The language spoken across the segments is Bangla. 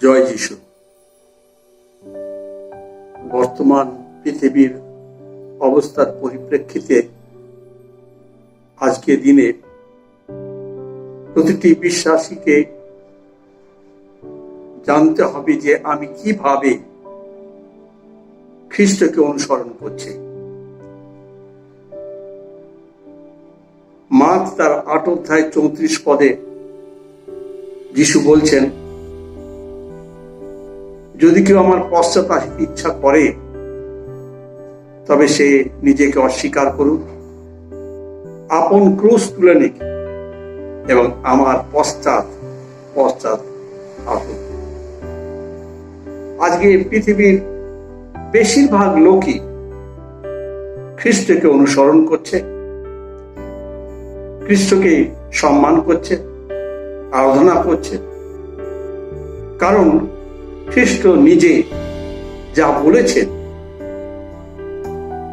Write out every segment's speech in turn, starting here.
জয় যিশু। বর্তমান পৃথিবীর অবস্থার পরিপ্রেক্ষিতে আজকে দিনে প্রতিটি বিশ্বাসীকে জানতে হবে যে আমি কীভাবে খ্রিস্টকে অনুসরণ করছি। মার্ক তার আট অধ্যায় চৌত্রিশ পদে যিশু বলছেন যদি কেউ আমার পশ্চাৎ ইচ্ছা করে, তবে সে নিজেকে অস্বীকার করুক, আপন ক্রুশ তুলে নিক এবং আমার পশ্চাৎ পশ্চাৎ আসুক। আজকে পৃথিবীর বেশিরভাগ লোকই খ্রিস্টকে অনুসরণ করছে, খ্রিস্টকে সম্মান করছে, আরাধনা করছে। কারণ খ্রিস্ট নিজে যা বলেছেন।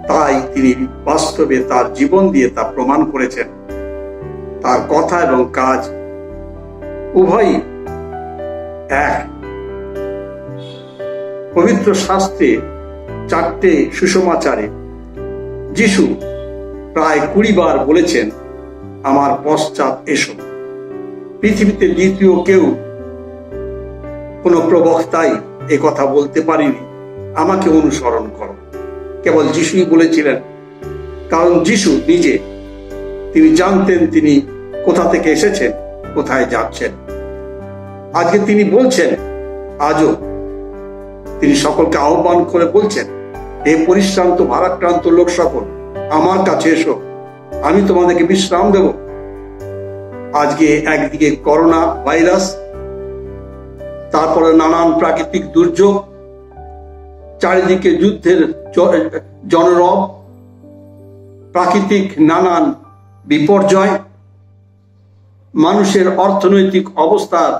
তাই তিনি বাস্তবে তার জীবন দিয়ে তা প্রমাণ করেছেন। তার কথা এবং কাজ উভয়ই এক। পবিত্র শাস্ত্রে চারটে সুষমাচারে, যিশু প্রায় কুড়ি বার বলেছেন, আমার পশ্চাৎ এসো। পৃথিবীতে দ্বিতীয় কেউ কোনো প্রবক্তাই এ কথা বলতে পারিনি। আমাকে অনুসরণ করো। কেবল যিশুই বলেছিলেন, কারণ যিশু নিজে, তিনি জানতেন তিনি কোথা থেকে এসেছেন, কোথায় যাচ্ছেন। আজকে তিনি বলছেন, আজও তিনি সকলকে আহ্বান করে বলছেন, হে পরিশ্রান্ত, ভারাক্রান্ত লোক সকল আমার কাছে এসো, আমি তোমাদেরকে বিশ্রাম দেব। আজকে একদিকে করোনা ভাইরাস তারপরে নানান প্রাকৃতিক দুর্যোগ, চারিদিকে যুদ্ধের জনরব, প্রাকৃতিক নানান বিপর্যয়, মানুষের অর্থনৈতিক অবস্থার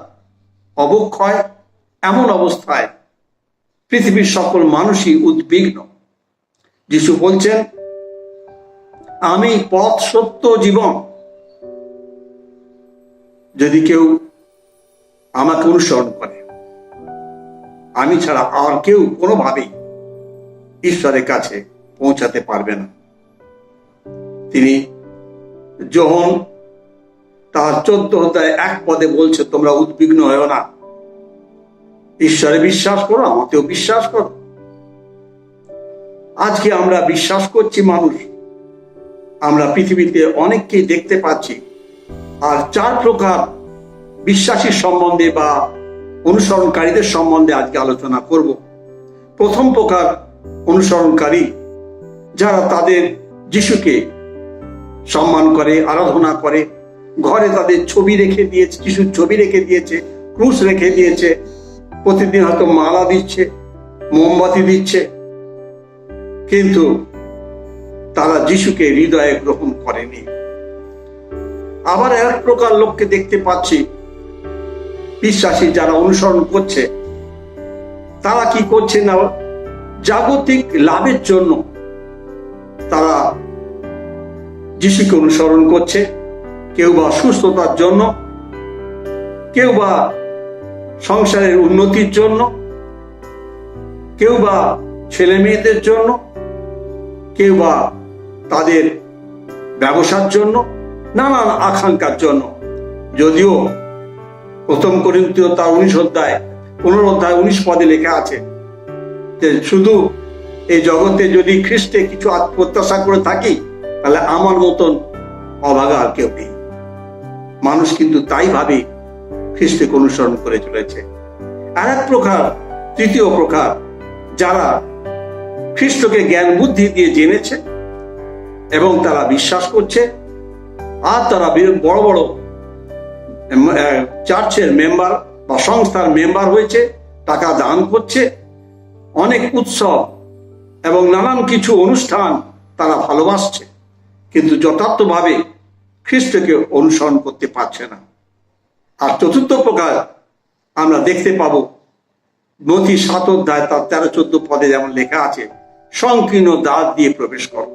অবক্ষয়, এমন অবস্থায় পৃথিবীর সকল মানুষই উদ্বিগ্ন। যিশু বলছেন, আমি পথ সত্য জীবন। যদি কেউ আমাকে অনুসরণ করে আমি ছাড়া আর কেউ কোনোভাবেই ঈশ্বরের কাছে পৌঁছাতে পারবে না। তিনি যখন তার চোদ্দ অধ্যায় এক পদে বলছে, তোমরা উদ্বিগ্ন হয়েও না। ঈশ্বরে বিশ্বাস করো, আমাকেও বিশ্বাস করো। আজকে আমরা বিশ্বাস করছি মানুষ। আমরা পৃথিবীতে অনেককেই দেখতে পাচ্ছি। আর চার প্রকার বিশ্বাসীর সম্বন্ধে বা অনুসরণকারীদের সম্বন্ধে আজকে আলোচনা করব। প্রথম প্রকার অনুসরণকারী যারা তাদের যিশুকে সম্মান করে, আরাধনা করে, ঘরে তাদের ছবি রেখে দিয়েছে, যিশুর ছবি রেখে দিয়েছে, ক্রুশ রেখে দিয়েছে, প্রতিদিন হয়তো মালা দিচ্ছে, মোমবাতি দিচ্ছে। কিন্তু তারা যিশুকে হৃদয়ে গ্রহণ করেনি। আবার এক প্রকার লোককে দেখতে পাচ্ছি বিশ্বাসী যারা অনুসরণ করছে, তারা কি করছে না জাগতিক লাভের জন্য তারা যিশুকে অনুসরণ করছে? কেউ বা সুস্থতার জন্য, কেউ বা সংসারের উন্নতির জন্য, কেউ বা ছেলে মেয়েদের জন্য, কেউ বা তাদের ব্যবসার জন্য, নানান আকাঙ্ক্ষার জন্য। যদিও প্রথম করিন্তীয় তার উনিশ অধ্যায়, পনেরো অধ্যায়, উনিশ পদে লেখা আছে যে শুধু এই জগতে যদি খ্রিস্টে কিছু প্রত্যাশা করে থাকি, তাহলে আমার মতন অভাগা আর কেউ নেই। মানুষ কিন্তু তাই ভাবে খ্রিস্টকে অনুসরণ করে চলেছে। আর এক প্রকার, তৃতীয় প্রকার, যারা খ্রিস্টকে জ্ঞান বুদ্ধি দিয়ে জেনেছে এবং তারা বিশ্বাস করছে, আর তারা বড় বড় চার্চের মেম্বার বা সংস্থার মেম্বার হয়েছে, টাকা দান করছে, অনেক উৎসব এবং নানান কিছু অনুষ্ঠান তারা ভালোবাসছে, কিন্তু যথার্থভাবে খ্রিস্টকে অনুসরণ করতে পারছে না। আর চতুর্থ প্রকার আমরা দেখতে পাবো মতি সাত অধ্যায় তার তেরো চোদ্দ পদে যেমন লেখা আছে, সংকীর্ণ দ্বার দিয়ে প্রবেশ করো।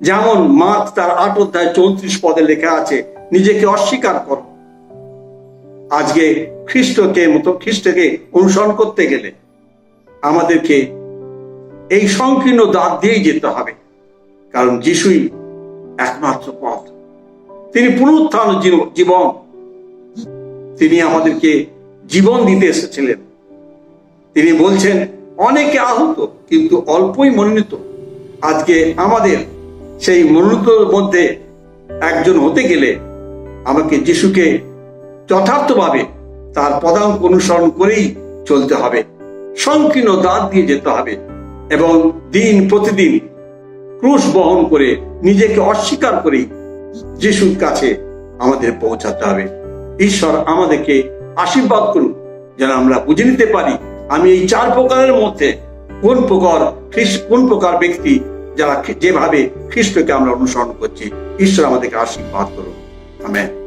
যেমন মার্ক তার আট অধ্যায় চৌত্রিশ পদে লেখা আছে, নিজেকে অস্বীকার করো। আজকে খ্রিস্টকে মতো, খ্রিস্টকে অনুসরণ করতে গেলে আমাদেরকে এই সংকীর্ণ দাঁত দিয়েই যেতে হবে। কারণ যিশুই একমাত্র পথ। তিনি পুনরুত্থান জীবন। তিনি আমাদেরকে জীবন দিতে এসেছিলেন। তিনি বলছেন, অনেকে আহত, কিন্তু অল্পই মনোনীত। আজকে আমাদের সেই মনোনীতর মধ্যে একজন হতে গেলে আমাকে যিশুকে যথার্থভাবে তার পদাঙ্ক অনুসরণ করেই চলতে হবে, সংকীর্ণ দাঁত দিয়ে যেতে হবে এবং দিন প্রতিদিন ক্রুশ বহন করে নিজেকে অস্বীকার করেই যিশুর কাছে আমাদের পৌঁছাতে হবে। ঈশ্বর আমাদেরকে আশীর্বাদ করুন যেন আমরা বুঝে নিতে পারি, আমি এই চার প্রকারের মধ্যে কোন প্রকার কোন প্রকার ব্যক্তি যারা যেভাবে খ্রিস্টকে আমরা অনুসরণ করছি ঈশ্বর আমাদেরকে আশীর্বাদ করুন আমেন।